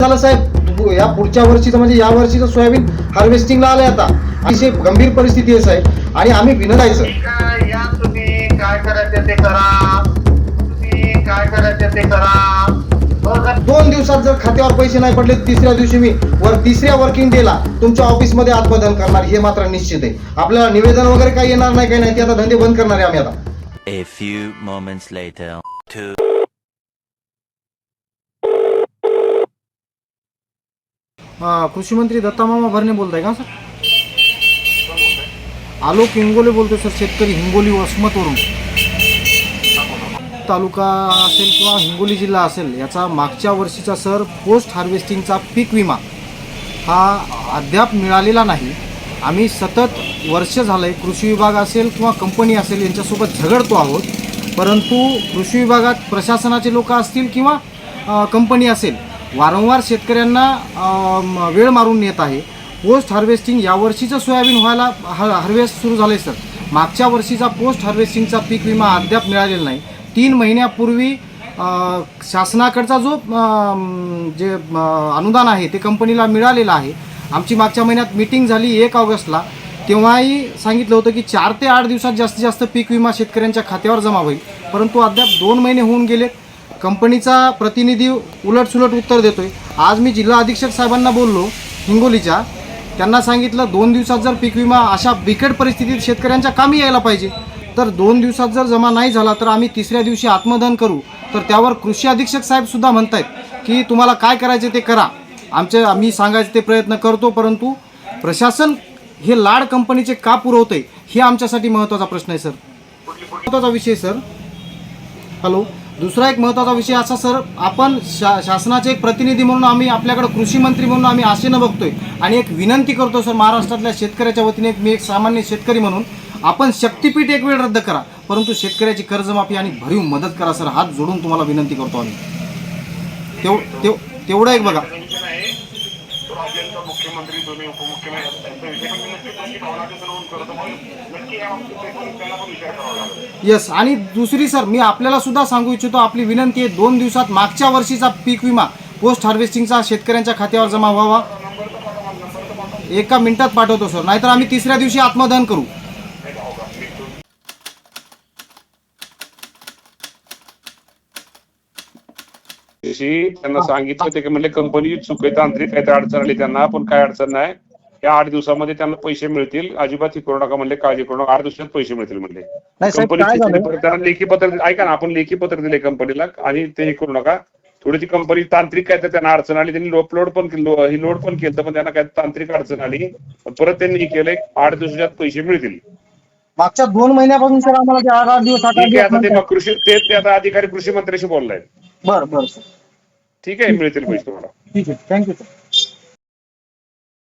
झालं साहेब? या पुढच्या वर्षीचं म्हणजे या वर्षीचं सोयाबीन हार्वेस्टिंगला आलंय आता. अतिशय गंभीर परिस्थिती आहे साहेब. आणि आम्ही आहे या तुम्ही काय करायचं ते करा. तुम्ही काय करायचं ते करा. बरं, दोन दिवसात जर खात्यावर पैसे नाही पडले तिसऱ्या दिवशी मी वर तिसऱ्या वर्किंग डेला तुमच्या ऑफिसमध्ये आत्मदहन करणार हे मात्र निश्चित आहे. आपल्याला निवेदन वगैरे काही येणार नाही काही नाही ते आता धंदे बंद करणार आहे आम्ही आता. A few moments later. Two. कृषी मंत्री दत्तामामा भरणे बोलत आहे का सर? आलोक हिंगोली बोलतो सर शेतकरी हिंगोली वसमतवरून तालुका असेल किंवा हिंगोली जिल्हा असेल याचा मागच्या वर्षीचा सर पोस्ट हार्वेस्टिंगचा पीक विमा. हा अद्याप मिळालेला नाही. आम्ही सतत वर्ष झालं आहे कृषी विभाग असेल किंवा कंपनी असेल यांच्यासोबत झगडतो आहोत. परंतु कृषी विभागात प्रशासनाचे लोक असतील किंवा कंपनी असेल वारंवार शेतकऱ्यांना वेळ मारून नेत आहे. पोस्ट हार्वेस्टिंग यावर्षीचं सोयाबीन व्हायला ह हार्वेस्ट सुरू झालं आहे सर मागच्या वर्षीचा पोस्ट हार्वेस्टिंगचा पीक विमा अद्याप मिळालेला नाही. तीन महिन्यापूर्वी शासनाकडचा जो जे अनुदान आहे ते कंपनीला मिळालेलं आहे. आमची मागच्या महिन्यात मीटिंग झाली एक ऑगस्टला. तेव्हाही सांगितलं होतं की चार ते आठ दिवसात जास्तीत जास्त पीक विमा शेतकऱ्यांच्या खात्यावर जमा होईल. परंतु अद्याप दोन महिने होऊन गेले कंपनीचा प्रतिनिधी उलटसुलट उत्तर देतोय. आज मी जिल्हा अधीक्षक साहेबांना बोललो हिंगोलीच्या. त्यांना सांगितलं दोन दिवसात जर पीक विमा अशा बिकट परिस्थितीत शेतकऱ्यांच्या कामी यायला पाहिजे. तर दोन दिवसात जर जमा नाही झाला तर आम्ही तिसऱ्या दिवशी आत्मदहन करू. तर त्यावर कृषी अधीक्षक साहेबसुद्धा म्हणत म्हणतायत की तुम्हाला काय करायचे ते करा. आमचे आम्ही सांगायचे ते प्रयत्न करतो परंतु प्रशासन हे लाड कंपनीचे का पुरवते हे आमच्यासाठी महत्त्वाचा प्रश्न आहे सर. महत्त्वाचा विषय सर. हॅलो. दुसरा एक महत्त्वाचा विषय असा सर आपण शा शासनाचे एक प्रतिनिधी म्हणून आम्ही आपल्याकडे कृषी मंत्री म्हणून आम्ही आशेनं बघतोय. आणि एक विनंती करतो सर महाराष्ट्रातल्या शेतकऱ्याच्या वतीने एक मी एक सामान्य शेतकरी म्हणून आपण शक्तीपीठ एक वेळ रद्द करा परंतु शेतकऱ्याची कर्जमाफी आणि भरीव मदत करा सर हात जोडून तुम्हाला विनंती करतो आम्ही. तेव तेव तेवढं एक बघा. राज्याचा मुख्यमंत्री तुम्ही उपमुख्यमंत्री त्यांचा विषय पण मी नक्की तुमची भावना तिथं नोंद करतो पण नक्की या बाबतीत ते पण त्याला पण विचार करावा लागेल. येस आणि दुसरी सर मी आपल्याला सुद्धा सांगू इच्छितो आपली विनंती आहे दोन दिवसात मागच्या वर्षीचा पीक विमा पोस्ट हार्वेस्टिंगचा शेतकऱ्यांच्या खात्यावर जमा व्हावा. एका मिनिटात पाठवतो सर नाहीतर आम्ही तिसऱ्या दिवशी आत्मदहन करू. दिवशी त्यांना सांगितलं ते की म्हणले कंपनीची चूक आहे तांत्रिक काही अडचण आली त्यांना पण काय अडचण नाही. या आठ दिवसामध्ये त्यांना पैसे मिळतील. अजिबात हे करू नका म्हणले काळजी करू नका. आठ दिवसात पैसे मिळतील म्हणले. त्यांना लेखी पत्र ऐका ना आपण लेखी पत्र दिले कंपनीला आणि ते हे करू नका. थोडी ती कंपनी तांत्रिक काय तर त्यांना अडचण आली त्यांनी अपलोड पण केलं ही लोड पण केलं पण त्यांना काय तांत्रिक अडचण आली. परत त्यांनी हे केलंय आठ दिवसात पैसे मिळतील. मागच्या दोन महिन्यापासून सर आम्हाला ते आठ आठ दिवस ते आता अधिकारी कृषी मंत्र्याशी बोललाय. बरं बरं सर. ठीक आहे मिळतील पैसे तुम्हाला. ठीक आहे थँक्यू सर.